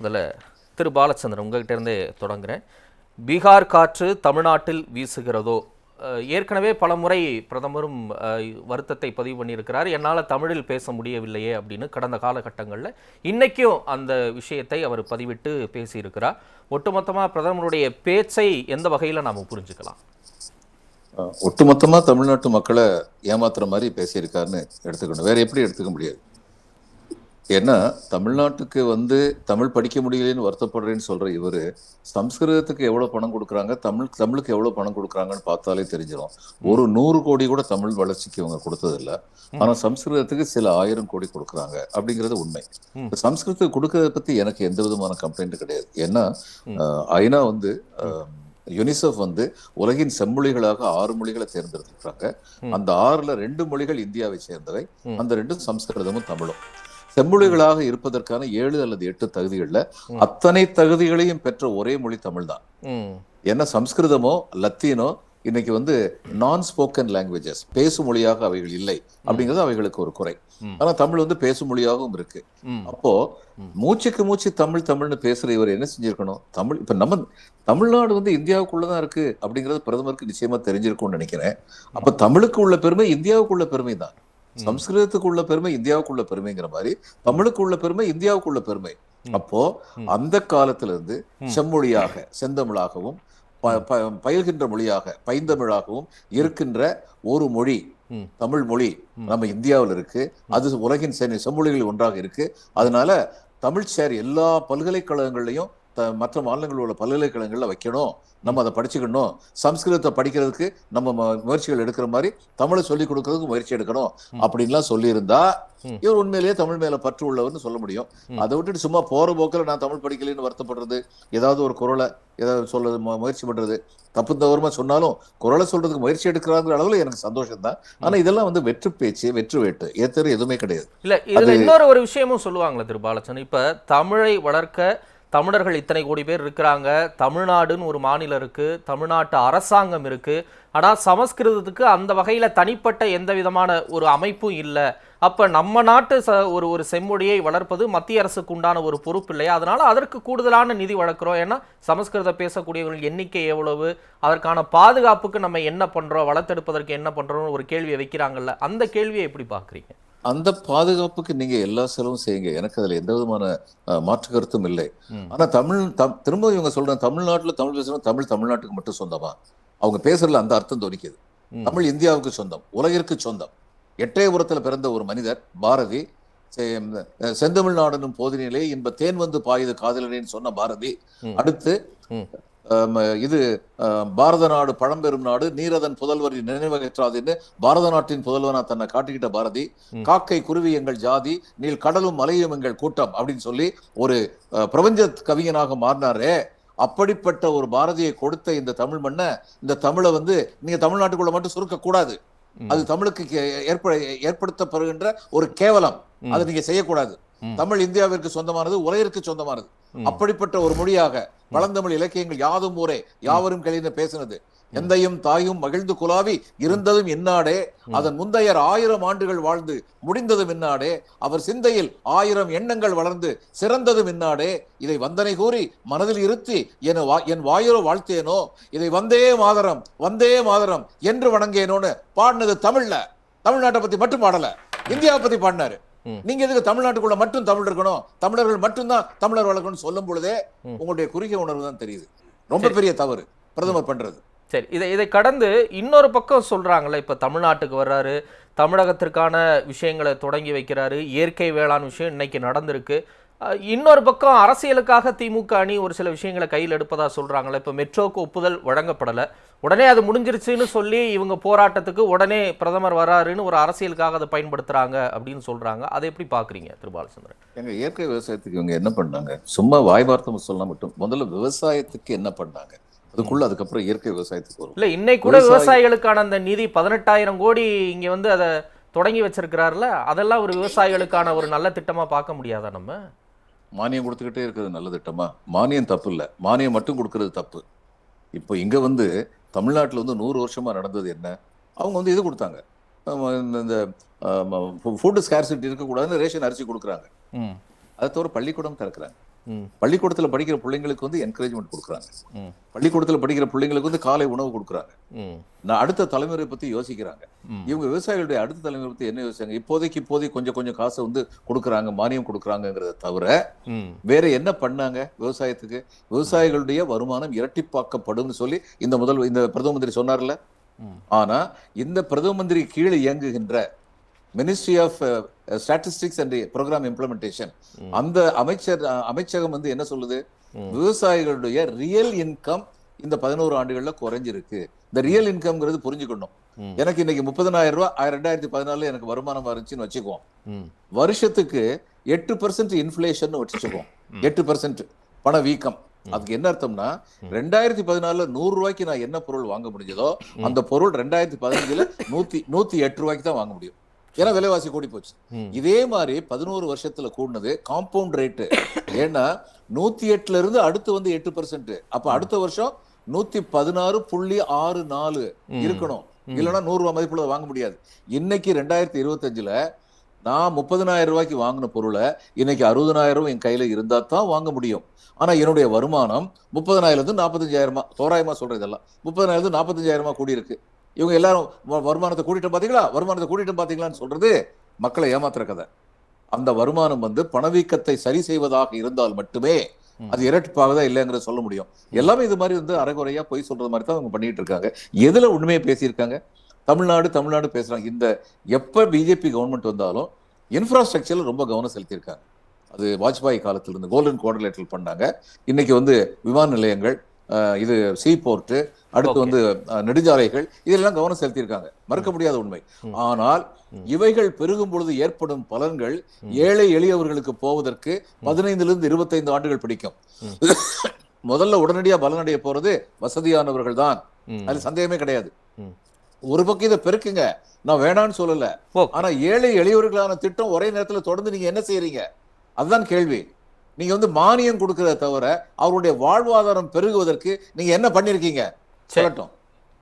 முதல்ல திரு பாலச்சந்திரன் உங்ககிட்ட இருந்தே பீகார் காற்று தமிழ்நாட்டில் வீசுகிறதோ? ஏற்கனவே பல முறை பிரதமரும் வருத்தத்தை பதிவு பண்ணியிருக்கிறார். என்னால் தமிழில் பேச முடியவில்லையே அப்படின்னு கடந்த காலகட்டங்களில் இன்றைக்கும் அந்த விஷயத்தை அவர் பதிவிட்டு பேசியிருக்கிறார். ஒட்டுமொத்தமாக பிரதமருடைய பேச்சை எந்த வகையில் நாம் புரிஞ்சுக்கலாம்? ஒட்டுமொத்தமாக தமிழ்நாட்டு மக்களை ஏமாத்துற மாதிரி பேசியிருக்காருன்னு எடுத்துக்கணும். வேற எப்படி எடுத்துக்க முடியாது? ஏன்னா தமிழ்நாட்டுக்கு வந்து தமிழ் படிக்க முடியலன்னு வருத்தப்படுறேன்னு சொல்ற இவரு சம்ஸ்கிருதத்துக்கு எவ்வளவு பணம் கொடுக்குறாங்க தமிழ் தமிழுக்கு எவ்வளவு பணம் கொடுக்குறாங்கன்னு பார்த்தாலே தெரிஞ்சிடும் ஒரு நூறு கோடி கூட தமிழ் வளர்ச்சிக்கு இவங்க கொடுத்தது இல்ல ஆனா சம்ஸ்கிருதத்துக்கு சில ஆயிரம் கோடி கொடுக்குறாங்க அப்படிங்கிறது உண்மை. சம்ஸ்கிருதத்துக்கு கொடுக்கறத பத்தி எனக்கு எந்த விதமான கம்ப்ளைண்ட் கிடையாது. ஏன்னா ஐநா வந்து யுனிசெஃப் வந்து உலகின் செம்மொழிகளாக ஆறு மொழிகளை தேர்ந்தெடுத்திருக்காங்க ம். அந்த ஆறுல ரெண்டு மொழிகள் இந்தியாவை சேர்ந்தவை. அந்த ரெண்டும் சம்ஸ்கிருதமும் தமிழும். செம்மொழிகளாக இருப்பதற்கான ஏழு அல்லது எட்டு தகுதிகள்ல. அத்தனை தகுதிகளையும் பெற்ற ஒரே மொழி தமிழ் தான் ஏன்னா சம்ஸ்கிருதமோ லத்தீனோ இன்னைக்கு வந்து நான் ஸ்போக்கன் லாங்குவேஜஸ் பேசும் மொழியாக அவைகள் இல்லை அப்படிங்கிறது அவைகளுக்கு ஒரு குறை. ஆனா தமிழ் வந்து பேசும் மொழியாகவும் இருக்கு அப்போ. மூச்சுக்கு மூச்சு தமிழ் தமிழ்னு பேசுற இவர் என்ன செஞ்சிருக்கணும்? தமிழ் இப்ப நம்ம தமிழ்நாடு வந்து இந்தியாவுக்குள்ளதான் இருக்கு அப்படிங்கிறது பிரதமருக்கு நிச்சயமா தெரிஞ்சிருக்கும்னு நினைக்கிறேன். அப்ப தமிழுக்கு உள்ள பெருமை இந்தியாவுக்குள்ள பெருமை தான் சம்ஸ்கிருதத்துக்கு உள்ள பெருமை இந்தியாவுக்குள்ள பெருமைங்கிற மாதிரி தமிழுக்கு உள்ள பெருமை இந்தியாவுக்குள்ள பெருமை. அப்போ. அந்த காலத்துல இருந்து ம். செம்மொழியாக செந்தமிழாகவும் பயில்கின்ற மொழியாக பைந்தமிழாகவும் இருக்கின்ற ஒரு மொழி. தமிழ் மொழி. நம்ம இந்தியாவில் இருக்கு அது உலகின் செம்மொழிகளில் ஒன்றாக இருக்கு அதனால தமிழ் சேர் எல்லா பல்கலைக்கழகங்கள்லையும் த- மற்ற மாநிலங்களில் உள்ள பல்கலைக்கழகங்கள்ல வைக்கணும். நம்ம அதை படிச்சுக்கணும். சம்ஸ்கிருதத்தை படிக்கிறதுக்கு நம்ம முயற்சிகள் எடுக்கிற மாதிரி தமிழை சொல்லிக் கொடுக்கறதுக்கு முயற்சி எடுக்கணும். அப்படின்லாம் சொல்லியிருந்தா. இவர் உண்மையிலேயே தமிழ் மேல பற்று உள்ளவர்னு சொல்ல முடியும். அதை விட்டுட்டு சும்மா போற போக்கில் நான் தமிழ் படிக்கலைன்னு வருத்தப்படுறது ஏதாவது ஒரு குரலை ஏதாவது சொல்றது முயற்சி பண்றது தப்பு தவறுமா சொன்னாலும் குரலை சொல்றதுக்கு முயற்சி எடுக்கிறாங்கிற அளவுல எனக்கு சந்தோஷம் தான். ஆனா இதெல்லாம் வந்து வெற்று பேச்சு வெற்று வேட்டு. ஏத்தர் எதுவுமே கிடையாது. இல்ல இதுல இன்னொரு ஒரு விஷயமும் சொல்லுவாங்களே திரு பாலச்சன் இப்ப தமிழை வளர்க்க தமிழர்கள் இத்தனை கோடி பேர் இருக்கிறாங்க. தமிழ்நாடுன்னு ஒரு மாநிலம் இருக்குது தமிழ்நாட்டு அரசாங்கம் இருக்குது ஆனால் சமஸ்கிருதத்துக்கு அந்த வகையில் தனிப்பட்ட எந்த விதமான ஒரு அமைப்பும் இல்லை. அப்போ நம்ம நாட்டு ச ஒரு ஒரு செம்மொழியை வளர்ப்பது மத்திய அரசுக்கு உண்டான ஒரு பொறுப்பு இல்லையா? அதனால் அதற்கு கூடுதலான நிதி வளர்க்குறோம் ஏன்னா சமஸ்கிருதம் பேசக்கூடியவர்கள் எண்ணிக்கை எவ்வளவு? அதற்கான பாதுகாப்புக்கு நம்ம என்ன பண்ணுறோம் வளர்த்தெடுப்பதற்கு என்ன பண்ணுறோம்னு ஒரு கேள்வியை வைக்கிறாங்கல்ல. அந்த கேள்வியை எப்படி பார்க்குறீங்க? அந்த பாதுகாப்புக்கு நீங்க எல்லா செலவும் செய்யுங்க எனக்கு அதுல எந்த விதமான மாற்று கருத்தும் இல்லை. ஆனா தமிழ் தம்- திரும்ப இவங்க சொல்றாங்க தமிழ்நாட்டுல தமிழ் பேசுறோம் தமிழ் தமிழ்நாட்டுக்கு மட்டும் சொந்தமா அவங்க பேசுறதுல அந்த அர்த்தம் தோணிக்குது. தமிழ் இந்தியாவுக்கு சொந்தம் உலகிற்கு சொந்தம் எட்டயபுரத்துல பிறந்த ஒரு மனிதர் பாரதி செந்தமிழ்நாடனும் போதினிலே இன்ப தேன் வந்து பாயுது காதலனேன்னு சொன்ன பாரதி. அடுத்து இது பாரத நாடு பழம்பெரும் நாடு நீரதன் புதல்வர் நினைவகற்றாதுன்னு பாரத நாட்டின் புதல்வனா தன்னை காட்டிக்கிட்ட பாரதி. காக்கை குருவி எங்கள் ஜாதி நீல் கடலும் மலையும் எங்கள் கூட்டம் அப்படின்னு சொல்லி ஒரு பிரபஞ்ச கவிஞனாக மாறினாரே அப்படிப்பட்ட ஒரு பாரதியை கொடுத்த இந்த தமிழ் மண்ணை இந்த தமிழை வந்து நீங்க தமிழ்நாட்டுக்குள்ள மட்டும் சுருக்க கூடாது. அது தமிழுக்கு ஏற்ப ஏற்படுத்தப்படுகின்ற ஒரு கேவலம். அதை நீங்க செய்யக்கூடாது. தமிழ் இந்தியாவிற்கு சொந்தமானது உலகிற்கு சொந்தமானது. அப்படிப்பட்ட ஒரு மொழியாக பழந்தமிழ் இலக்கியங்கள் யாதும் ஊரே யாவரும் கழிந்து பேசினது. எந்தையும் தாயும் மகிழ்ந்து குலாவி இருந்ததும் இன்னாடே. அதன் முந்தையர் ஆயிரம் ஆண்டுகள் வாழ்ந்து முடிந்ததும் இன்னாடே. அவர் சிந்தையில் ஆயிரம் எண்ணங்கள் வளர்ந்து சிறந்ததும் இன்னாடே. இதை வந்தனை கூறி மனதில் இருத்தி என என் வாயுரோ வாழ்த்தேனோ? இதை வந்தே மாதரம் வந்தே மாதரம் என்று வணங்கேனோன்னு பாடினது தமிழ்ல. தமிழ்நாட்டை பத்தி மட்டும் பாடல. இந்தியாவை பத்தி பாடினாரு. நீங்க எதுக்கு தமிழ்நாட்டுக்குள்ள மட்டும் தமிழ் இருக்கணும்? தமிழர்கள் மட்டும்தான் தமிழர் வளர்க்கணும்னு சொல்லும் பொழுதே. உங்களுடைய குறுகிய உணர்வு தான் தெரியுது. ரொம்ப பெரிய தவறு. பிரதமர் பண்றது. சரி இதை இதை கடந்து இன்னொரு பக்கம் சொல்றாங்கல்ல இப்ப தமிழ்நாட்டுக்கு வர்றாரு தமிழகத்திற்கான விஷயங்களை தொடங்கி வைக்கிறாரு இயற்கை வேளாண் விஷயம் இன்னைக்கு நடந்திருக்கு. இன்னொரு பக்கம் அரசியலுக்காக திமுக அணி ஒரு சில விஷயங்களை கையில் எடுப்பதா சொல்றாங்கல்ல இப்ப மெட்ரோக்கு ஒப்புதல் வழங்கப்படல. உடனே அது முடிஞ்சிருச்சுன்னு சொல்லி இவங்க போராட்டத்துக்கு உடனே பிரதமர் வராருன்னு ஒரு அரசியலுக்காக அதை பயன்படுத்துறாங்க அப்படின்னு சொல்றாங்க. அதை எப்படி பாக்குறீங்க திருபாலச்சந்திரன் எங்க இயற்கை விவசாயத்துக்கு இவங்க என்ன பண்ணாங்க? சும்மா வாய் வார்த்தை சொல்ல மட்டும். முதல்ல விவசாயத்துக்கு என்ன பண்ணாங்க? அதுக்குள்ள அதுக்கப்புறம் இயற்கை விவசாயத்துக்கு வரும். இல்ல இன்னைக்கு கூட விவசாயி- விவசாயிகளுக்கான அந்த நிதி பதினெட்டாயிரம் கோடி இங்க வந்து அதை தொடங்கி வச்சிருக்கிறாருல அதெல்லாம் ஒரு விவசாயிகளுக்கான ஒரு நல்ல திட்டமா பார்க்க முடியாதா நம்ம? மானியம் கொடுத்துக்கிட்டே இருக்கிறது நல்ல திட்டமா? மானியம் தப்பு இல்ல. மானியம் மட்டும் கொடுக்கறது தப்பு. இப்போ இங்க வந்து தமிழ்நாட்டுல வந்து நூறு வருஷமா நடந்தது என்ன? அவங்க வந்து இது கொடுத்தாங்க. இந்த- ஃபுட்டு ஸ்கேர்சிட்டி இருக்கக்கூடாதுன்னு ரேஷன் அரிசி கொடுக்குறாங்க. அதை தவிர பள்ளிக்கூடம் திறக்கிறாங்க. பள்ளிக்கூடத்துல படிக்கிற பிள்ளைங்களுக்கு வந்து என்கரேஜ்மெண்ட் கொடுக்குறாங்க. பள்ளிக்கூடத்துல படிக்கிற பிள்ளைங்களுக்கு வந்து காலை உணவு கொடுக்குறாங்க. நான் அடுத்த தலைமுறை பத்தி யோசிக்கிறாங்க. இவங்க விவசாயிகளுடைய அடுத்த தலைமுறை பத்தி என்ன யோசிச்சாங்க இப்போதைக்கு இப்போதைக்கு கொஞ்சம் கொஞ்சம் காசை வந்து கொடுக்குறாங்க மானியம் கொடுக்குறாங்கிறத தவிர வேற என்ன பண்ணாங்க விவசாயத்துக்கு? விவசாயிகளுடைய வருமானம் இரட்டிப்பாக்கப்படும்னு சொல்லி இந்த முதல் இந்த பிரதம மந்திரி சொன்னார்ல. ஆனா இந்த பிரதம மந்திரி கீழே இயங்குகின்ற ministry of statistics and programme implementation. அந்த அமைச்சர் அமைச்சகம் வந்து என்ன சொல்லுது. விவசாயிகளுடைய ரியல் இன்கம் இந்த பதினோரு ஆண்டுகள்ல குறைஞ்சிருக்கு. இந்த ரியல் இன்கம்ங்கிறது புரிஞ்சுக்கணும். எனக்கு இன்னைக்கு முப்பதனாயிரம் ரூபாய் ரெண்டாயிரத்தி பதினாலுல எனக்கு வருமானம் இருந்துச்சுன்னு வச்சுக்குவோம். வருஷத்துக்கு எட்டு பர்சன்ட் இன்ஃபிளேஷன் வச்சுக்குவோம். எட்டு பர்சன்ட் பண வீக்கம் அதுக்கு என்ன அர்த்தம்னா ரெண்டாயிரத்தி பதினாலுல நூறு ரூபாய்க்கு நான் என்ன பொருள் வாங்க முடிஞ்சதோ அந்த பொருள் ரெண்டாயிரத்தி பதினஞ்சுல நூத்தி நூத்தி எட்டு ரூபாய்க்கு தான் வாங்க முடியும். ஏன்னா விலைவாசி கூடி போச்சு. இதே மாதிரி பதினோரு வருஷத்துல கூடினது காம்பவுண்ட் ரேட்டு ஏன்னா நூத்தி எட்டுல இருந்து அடுத்து வந்து எட்டு பர்சன்ட் அப்ப அடுத்த வருஷம் நூத்தி பதினாறு புள்ளி ஆறு நாலு இருக்கணும். இல்லைன்னா நூறு ரூபாய் மதிப்புல வாங்க முடியாது. இன்னைக்கு ரெண்டாயிரத்தி இருபத்தஞ்சுல நான் முப்பதனாயிரம் ரூபாய்க்கு வாங்கின பொருளை இன்னைக்கு அறுபதனாயிரம் என் கையில இருந்தா தான் வாங்க முடியும். ஆனா என்னுடைய வருமானம் முப்பதனாயிரம் இருந்து நாற்பத்தஞ்சாயிரமா தோராயமா சொல்றது இதெல்லாம் முப்பதனாயிரம் இருந்து நாற்பத்தஞ்சாயிரமா கூடி இருக்கு இவங்க எல்லாரும் வருமானத்தை கூட்டிட்டு பாத்தீங்களா? வருமானத்தை கூட்டிட்டு பாத்தீங்களான்னு சொல்றது மக்களை ஏமாத்துற கதை. அந்த வருமானம் வந்து பணவீக்கத்தை சரி செய்வதாக இருந்தால் மட்டுமே அது இரட்டிப்பாகதா இல்லைங்கிறத சொல்ல முடியும். எல்லாமே இது மாதிரி வந்து அரைகுறையா பொய் சொல்றது மாதிரி தான் அவங்க பண்ணிட்டு இருக்காங்க. எதுல உண்மையை பேசியிருக்காங்க? தமிழ்நாடு தமிழ்நாடு பேசுறாங்க. இந்த எப்ப பிஜேபி கவர்மெண்ட் வந்தாலும் இன்ஃப்ராஸ்ட்ரக்சர்ல ரொம்ப கவனம் செலுத்தியிருக்காங்க. அது வாஜ்பாய் காலத்துல இருந்து கோல்டன் குவார்டர்லேட்டர் பண்ணாங்க. இன்னைக்கு வந்து விமான நிலையங்கள் இது சீ போர்ட் அடுத்து. வந்து நெடுஞ்சாலைகள் இதெல்லாம் கவனம் செலுத்தியிருக்காங்க மறுக்க முடியாத உண்மை. ஆனால். இவைகள் பெருகும் பொழுது ஏற்படும் பலன்கள் ஏழை எளியவர்களுக்கு போவதற்கு பதினைந்துல இருந்து இருபத்தைந்து ஆண்டுகள் பிடிக்கும். முதல்ல உடனடியா பலனடைய போறது வசதியானவர்கள் தான் ம். அதுல சந்தேகமே கிடையாது. ஒரு பக்கம் இதை பெருக்குங்க நான் வேணான்னு சொல்லல. ஆனா ஏழை எளியவர்களான திட்டம் ஒரே நேரத்துல தொடர்ந்து நீங்க என்ன செய்யறீங்க அதுதான் கேள்வி நீங்க வந்து மானியம் கொடுக்கறத தவிர அவருடைய வாழ்வாதாரம் பெருகுவதற்கு நீங்க என்ன பண்ணிருக்கீங்க சரி. சொல்லட்டும்